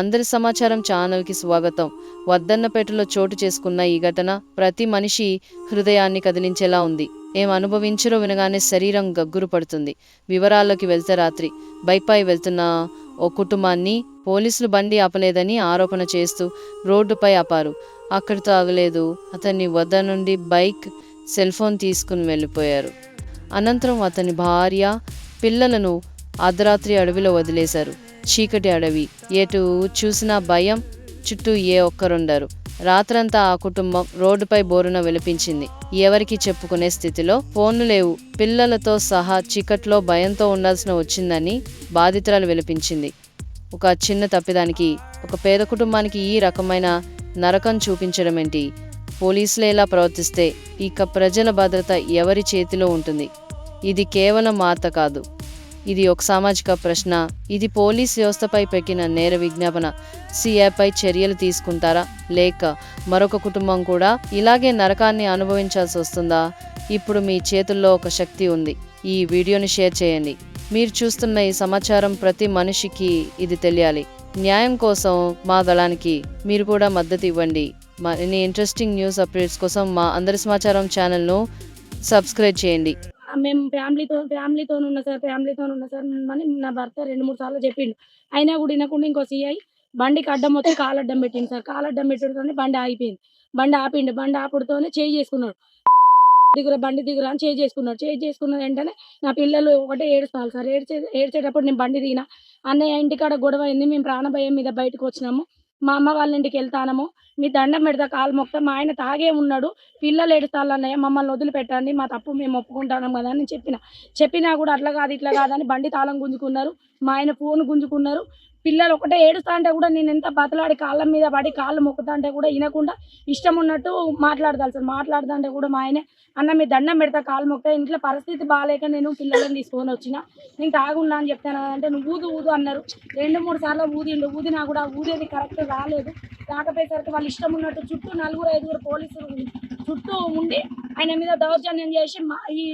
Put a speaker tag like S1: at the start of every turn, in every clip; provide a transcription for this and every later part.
S1: అందరి సమాచారం ఛానల్కి స్వాగతం. వద్దన్నపేటలో చోటు చేసుకున్న ఈ ఘటన ప్రతి మనిషి హృదయాన్ని కదిలించేలా ఉంది. ఏం అనుభవించరో వినగానే శరీరం గగ్గురు పడుతుంది. వివరాల్లోకి వెళ్తే రాత్రి. బైక్పై వెళ్తున్న ఓ కుటుంబాన్ని పోలీసులు బండి ఆపలేదని ఆరోపణ చేస్తూ రోడ్డుపై ఆపారు. అక్కడితో ఆగలేదు. అతన్ని వద్ద నుండి బైక్ సెల్ ఫోన్ తీసుకుని వెళ్ళిపోయారు. అనంతరం అతని భార్య పిల్లలను అర్ధరాత్రి అడవిలో వదిలేశారు. చీకటి అడవి. ఎటు చూసినా భయం చుట్టూ ఏ ఒక్కరుండరు. రాత్రంతా ఆ కుటుంబం రోడ్డుపై బోరున విలపించింది. ఎవరికి చెప్పుకునే స్థితిలో ఫోన్లు లేవు. పిల్లలతో సహా చీకట్లో భయంతో ఉండాల్సిన వచ్చిందని బాధితురాలు విలపించింది. ఒక చిన్న తప్పిదానికి ఒక పేద కుటుంబానికి ఈ రకమైన నరకం చూపించడం ఏంటి పోలీసులు ఇలా ప్రవర్తిస్తే ఇక ప్రజల భద్రత ఎవరి చేతిలో ఉంటుంది? ఇది కేవలం వార్త కాదు. ఇది ఒక సామాజిక ప్రశ్న. ఇది పోలీస్ వ్యవస్థపై పెట్టిన నేర విజ్ఞాపన. సిఐపై చర్యలు తీసుకుంటారా? లేక మరొక కుటుంబం కూడా ఇలాగే నరకాన్ని అనుభవించాల్సి వస్తుందా? ఇప్పుడు మీ చేతుల్లో ఒక శక్తి ఉంది. ఈ వీడియోని షేర్ చేయండి. మీరు చూస్తున్న ఈ సమాచారం ప్రతి మనిషికి ఇది తెలియాలి. న్యాయం కోసం మా దళానికి మీరు కూడా మద్దతు ఇవ్వండి. మరిన్ని ఇంట్రెస్టింగ్ న్యూస్ అప్డేట్స్ కోసం మా అందరి సమాచారం ఛానల్ను సబ్స్క్రైబ్ చేయండి.
S2: మేము ఫ్యామిలీతో ఫ్యామిలీతో ఉన్నా సార్ ఫ్యామిలీతో ఉన్నా సార్ అని నా భర్త రెండు మూడు సార్లు చెప్పిండు. అయినా కూడా వినకుండా ఇంకో సీఐ బండికి అడ్డం వచ్చి కాలడ్డం అడ్డం పెట్టింది సార్. కాలడ్డం అడ్డం పెట్టడంతోనే బండి ఆగిపోయింది. బండి ఆపిండు. బండి ఆపుడుతోనే చేయి చేసుకున్నాడు. దిగుర బండి దిగుర అని చేయి చేసుకున్నాడు. చేయి చేసుకున్న వెంటనే నా పిల్లలు ఒకటే ఏడుస్తారు సార్. ఏడ్చే ఏడ్చేటప్పుడు నేను బండి దిగిన అన్నయ్య ఇంటికాడ గొడవ అయింది. మేము ప్రాణభయం మీద బయటకు వచ్చినాము. మా అమ్మ వాళ్ళ ఇంటికి వెళ్తానము. మీ దండం పెడతా కాలు మొక్తా. మా ఆయన తాగే ఉన్నాడు. పిల్లలు ఏడుస్తాళ్ళు అన్నయ్య మమ్మల్ని వదిలిపెట్టండి. మా తప్పు మేము ఒప్పుకుంటాం కదా అని చెప్పిన. చెప్పినా కూడా అట్లా కాదు ఇట్లా కాదని బండి తాళం గుంజుకున్నారు. మా ఆయన ఫోన్ గుంజుకున్నారు. పిల్లలు ఒకటే ఏడుస్తా అంటే కూడా నేను ఎంత బతలాడి కాళ్ళ మీద పడి కాళ్ళు మొక్కుతా అంటే కూడా వినకుండా ఇష్టం ఉన్నట్టు మాట్లాడతాను సార్. మాట్లాడుతా అంటే కూడా మా ఆయన అన్న మీ దండం పెడతా కాళ్ళు మొక్కుతా. ఇంట్లో పరిస్థితి బాగాలేక నేను పిల్లలను తీసుకొని వచ్చిన. నేను తాగున్నా అని చెప్తాను అంటే నువ్వు ఊదు ఊదు అన్నారు. రెండు మూడు సార్లు ఊదిండు. ఊదినా కూడా ఊదేది కరెక్ట్ రాలేదు. రాకపోయేసరికి వాళ్ళు ఇష్టం ఉన్నట్టు చుట్టూ నలుగురు ఐదుగురు పోలీసులు చుట్టూ ఉండి ఆయన మీద దౌర్జన్యం చేసి మా- ఈ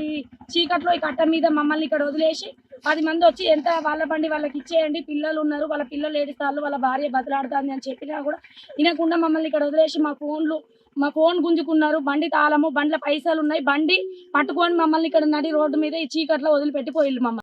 S2: చీకట్లో ఈ కట్ట మీద మమ్మల్ని ఇక్కడ వదిలేసి పది మంది వచ్చి ఎంత వాళ్ళ బండి వాళ్ళకి ఇచ్చేయండి పిల్లలు ఉన్నారు వాళ్ళ పిల్లలు ఏడుస్తారు వాళ్ళ భార్య బతలాడుతుంది అని చెప్పినా కూడా వినకుండా మమ్మల్ని ఇక్కడ వదిలేసి మా ఫోన్లు మా ఫోన్ గుంజుకున్నారు. బండి తాళము బండ్ల పైసలు ఉన్నాయి. బండి పట్టుకొని మమ్మల్ని ఇక్కడ నడి రోడ్డు మీద ఈ చీకట్లో వదిలిపెట్టిపోయిల్లు మమ్మల్ని.